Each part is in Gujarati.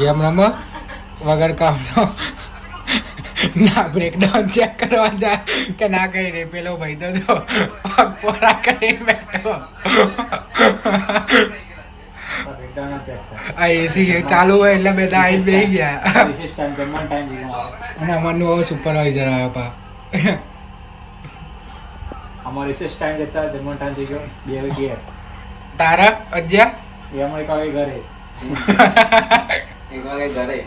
ગેમ રમો વગર કામનો ના બ્રેકડાઉન ચેક કરવા જાય કે ના કઈ રે પેલો ભાઈ તો જો પોરા કરી બેઠો. આ એસી ચાલુ હોય એટલે બધા આવી બેસી ગયા. અને અમારનું હવે સુપરવાઇઝર આવ્યો પા. અમારો રિસેસ ટાઈમ જતા જમવાનો ટાઈમ થઈ ગયો. બે વાગે તારા અજ્યા? એ અમારે કાલે ઘરે. એક વાગે ઘરે.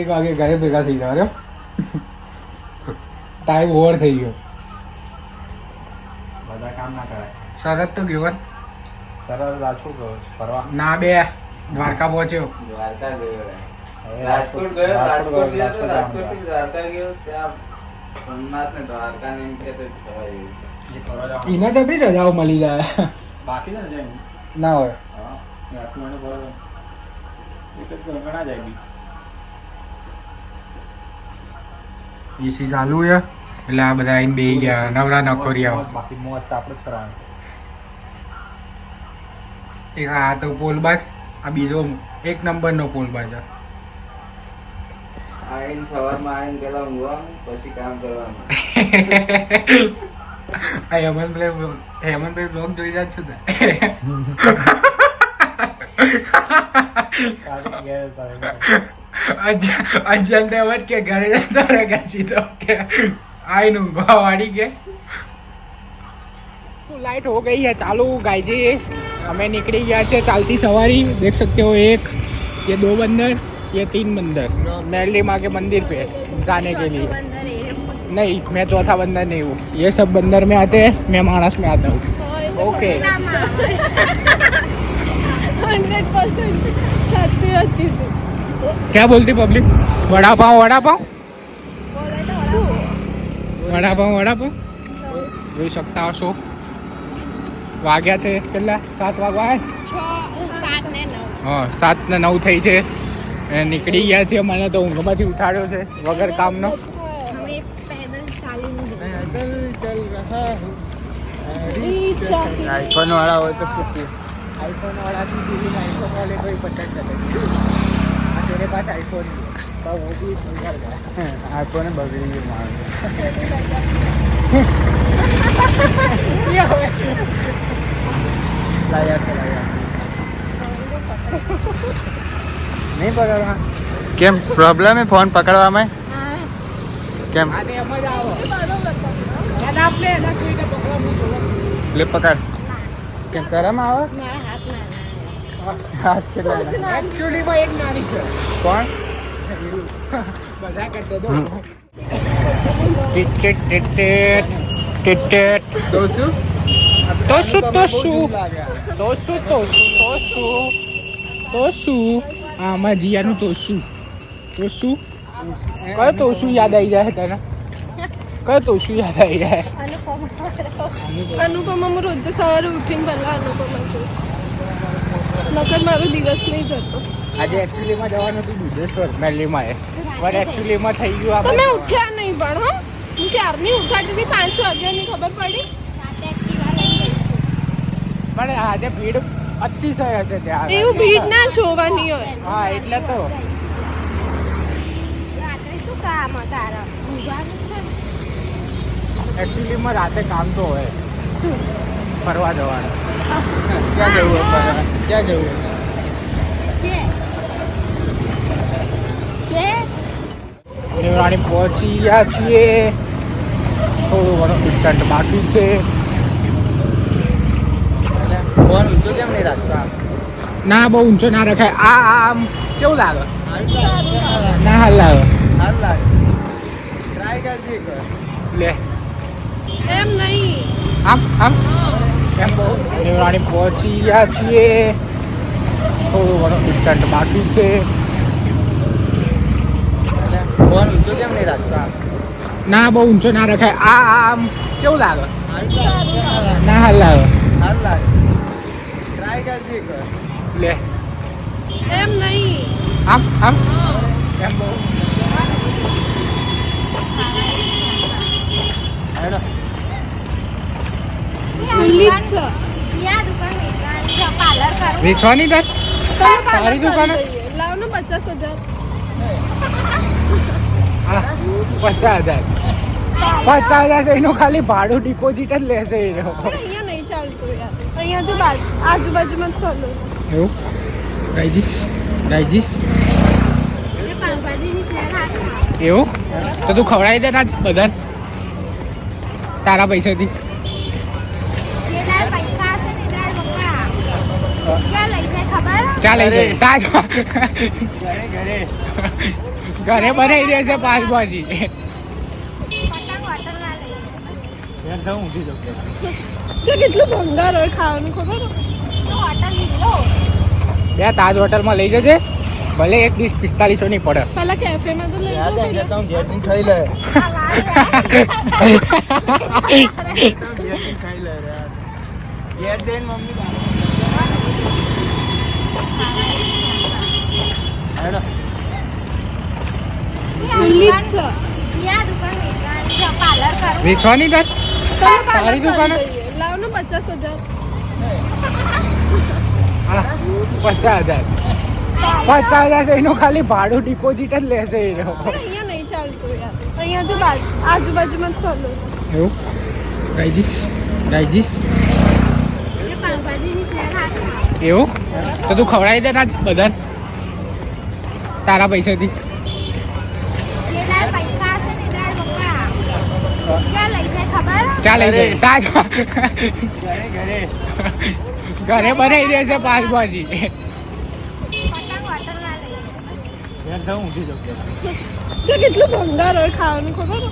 એક વાગે ઘરે ભેગા થઈ જવા ટાઈમ ઓવર થઈ ગયો. બધા કામ ના કરાય. સરસ તો ગયો ને. સરળ રાજકોટ ગયો ફરવા. ના બે દ્વારકા પહોંચ્યો. દ્વારકા ગયો રાજકોટ ગયો રાજકોટ ગયો તો રાજકોટ દ્વારકા ગયો ત્યાં સોમનાથ ને દ્વારકા ને એમ કે. એને તો બી રજાઓ મળી જાય. બાકી ના હોય. એસી ચાલુ છે. એટલે આ બધા આઈને બે ગયા. નવરા નકોરિયા બાકી મોજ તો આપણે જ કરવાની. એક આ તો પોલબાજ આ બીજો એક નંબરનો પોલબાજ છે. આઈન સવારમાં આઈન પેલા ઊંઘવાનું પછી કામ કરવાનું. આ હેમંતભાઈ હેમંતભાઈ બ્લોગ જોઈ જાય છે ને. અજલ ને એમ જ કે ઘરે જતો રહે કે સીધો કે આઈને ઊંઘવા વાળી કે શું लाइट हो गई है चालू गाइजेस हमें निकली गया है चालती सवारी देख सकते हो एक ये दो बंदर ये तीन बंदर मैली माँ के मंदिर पे जाने के लिए नहीं मैं चौथा बंदर नहीं हूँ ये सब बंदर में आते हैं मैं मानस में आता हूँ ओके હંડ્રેડ પર્સન્ટ. સાચી વાત કીધી. ક્યાં બોલતી પબ્લિક વડાપાઉં વડાપાઉં વડાપાઉં વડાપાઉં જોઈ શકતા હશો. વાગ્યા છે કેટલા? સાત વાગવા હા? સાત ને નવ. થઈ છે. નીકળી ગયા છે મને તો ઊંઘમાંથી ઉઠાડ્યો છે વગર કામનો. આઈફોન વાળા હોય તો શું आईफोन वाला भी दीदी आईफोन वाले को ही पता चलेगा हाँ। तेरे पास आईफोन भी है पर वो भी बिगड़ गया आईफोन बगड़ी भी मार लाया तो लाया। નહીં પકડવા કેમ પ્રોબ્લેમ ફોન मैं? क्या એટલે પકડ કેમ? શરમ આવે? હાથ કેટલા નાના? એક નાની છે. કોણ? બધા કરતા દો ટિટ ટિટ ટિટ ટિટ ટિટ તો શું તો શું તો શું તો શું તો શું તો શું તો શું આમાં જીયાનું તો શું તો શું કયો તો શું યાદ આવી જાય તને? કયો તો શું યાદ આવી જાય? અનુપમા હું રોજ સવારે ઉઠીને પહેલા અનુપમા છું નકર મારો દિવસ નહીં જતો. આજે એકચ્યુઅલીમાં જવાનું હતું દુધેશ્વર મેલીમાં એ. પણ એકચ્યુઅલીમાં થઈ ગયું તમે આપણે ઉઠ્યા નહીં પણ હો? હું ક્યારની ઉઠાતી હતી પાંચ વાગ્યાની ખબર પડી? પણ આજે ભીડ અતિશય હશે ત્યાં. એવું ભીડ ના જોવાની હોય. હા એટલે તો. રાત્રે શું કામ તારા ઊંઘવાનું છે? એકચ્યુઅલીમાં રાતે કામ તો હોય. શું? ફરવા જવાનું. ક્યાં જવું ફરવા? ક્યાં જવું દેવરાણી પહોંચી ગયા છીએ. થોડું ઘણું ડિસ્ટન્ટ બાકી છે. ફોન ઊંચો કેમ નહીં રાખતા ના બહુ ઊંચો ના રખાય. આ આ આમ કેવું લાગે? ના હાલ લાગે. હાલ લાગે. ટ્રાય કરજે એક વાર. લે. એમ નહીં. આમ આમ? એમ દેવરાણી પહોંચી ગયા છીએ. થોડું ઘણું ડિસ્ટન્ટ બાકી છે. ફોન ઊંચો કેમ નહીં રાખતા? ના બહુ ઊંચો ના રખાય. આ આમ કેવું લાગે? ના હાલ લાગે. હાલ લાગે. ટ્રાય કરજે લે. એમ નહીં. આમ આમ? એમ બહુ. હેડો. વેચવાની તાર તારી દુકાન? લાવ ને પચાસ હજાર. પચાસ હજાર. પચાસ હજાર તો એનું ખાલી ભાડું ડિપોઝિટ જ લેશે એ અહીંયા નહીં ચાલતું યાર. અહીંયા જો આજુબાજુમાં જ ચાલુ. એવું? ગાઈજીસ ગાઈજીસ એવું? તો તું ખવડાવી દે ના બધા તારા પૈસાથી. ચાલ લઈ જાય તાજ. ઘરે બનાવી દેશે પાસભાજી કેટલું ભંગાર હોય ખાવાનું ખબર? બે તાજ હોટલમાં લઈ જજે. ભલે એક ડીશ પિસ્તાલીસો ની પડે. પેલા કેફેમાં તો લઈ ખાઈ લે. ખાઈ લે મમ્મી. વેચવાની તાર? તારી દુકાન? લાવ ને પચાસ હજાર. પચાસ હજાર. પચાસ હજાર એનું ખાલી ભાડું ડિપોઝિટ જ લેશે એ રહ્યો અહીંયા નહીં ચાલતું યાર. અહીંયા જો બાજુ આજુબાજુમાં જ ચાલુ. એવું? ગાઈજીસ ગાઈજીસ એવું? તો તું ખવડાવી દે ના બધા તારા પૈસાથી ચાલ લઈ તાજ ઘરે. ઘરે ઘરે બનાવી દેશે તો કેટલું ભંગાર હોય ખાવાનું ખબર?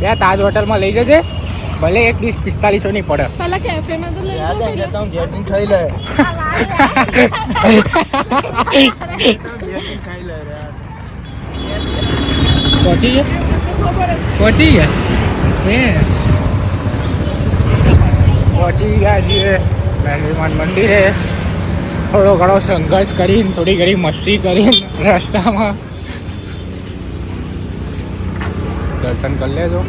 બે તાજ હોટલમાં લઈ જજે. ભલે એક ડીશ પિસ્તાલીસો ની પડે. કેફેમાં તો લઈ યાદ ખાઈ લે. પહોંચી ગયા? પહોંચી ગયા? હે. પહોંચી ગયા છીએ. મહેલીમાન મંદિરે. થોડો ઘણો સંઘર્ષ કરીને થોડી ઘણી મસ્તી કરીને રસ્તામાં. દર્શન કરી લેજો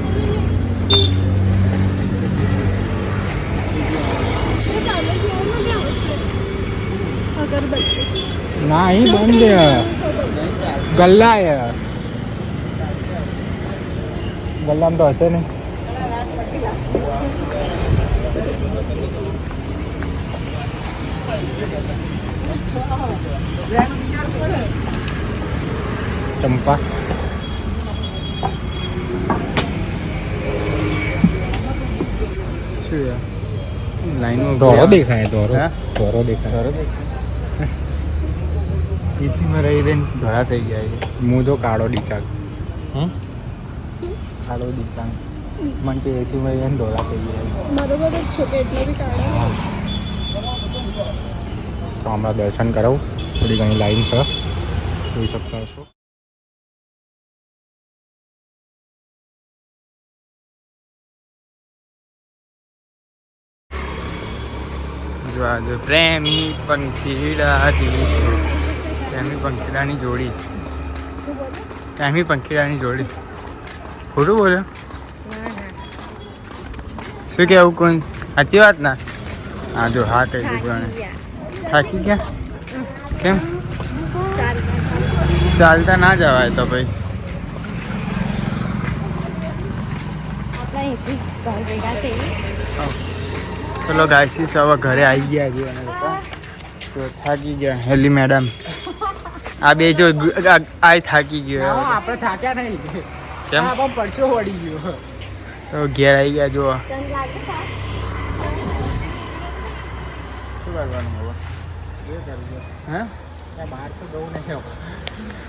તો સામે જોવાનું ક્યાં હશે? અગરબત્તી ના અહીં બંધ છે ગલ્લા છે ગલ્લામાં તો હશે નહીં ચંપા શું યાર લાઈનમાં ધોરો દેખાય ધોરો હા? ધોરો દેખાય એસીમાં રહી રહીને ધોળા થઈ ગયા છે. હું તો કાળો ડીચાક હમ? કાળો ડીચાક મને કે એસીમાં રહીને ધોળા થઈ ગયા બરોબર જ છો કે એટલો બી કાળો તો હમણાં દર્શન કરાવું. થોડી ઘણી લાઈન છે. જોઈ શકતા હશો. જો આજે પ્રેમી પંખીડાની પ્રેમી પંખીડાની જોડી પ્રેમી પંખીડાની જોડી ખોટું બોલ્યો શું કેવું કોણ? સાચી વાત ના? હા જો હા કહી દીધું એને. થાકી ગયા કેમ? ચાલતા ના જવાય તો ભાઈ. ચલો ગાયસીસ હવે ઘરે આવી ગયા છે અને બધા. તો થાકી ગયા હેલી મેડમ. આ બે જો ગુ- આ આ થાકી ગયો આપણે થાક્યા નહીં. કેમ? આપણે પરસો વળી ગયો. તો ઘેર આવી ગયા જો શું કરવાનું હવે હે? બહાર તો જવું નહીં.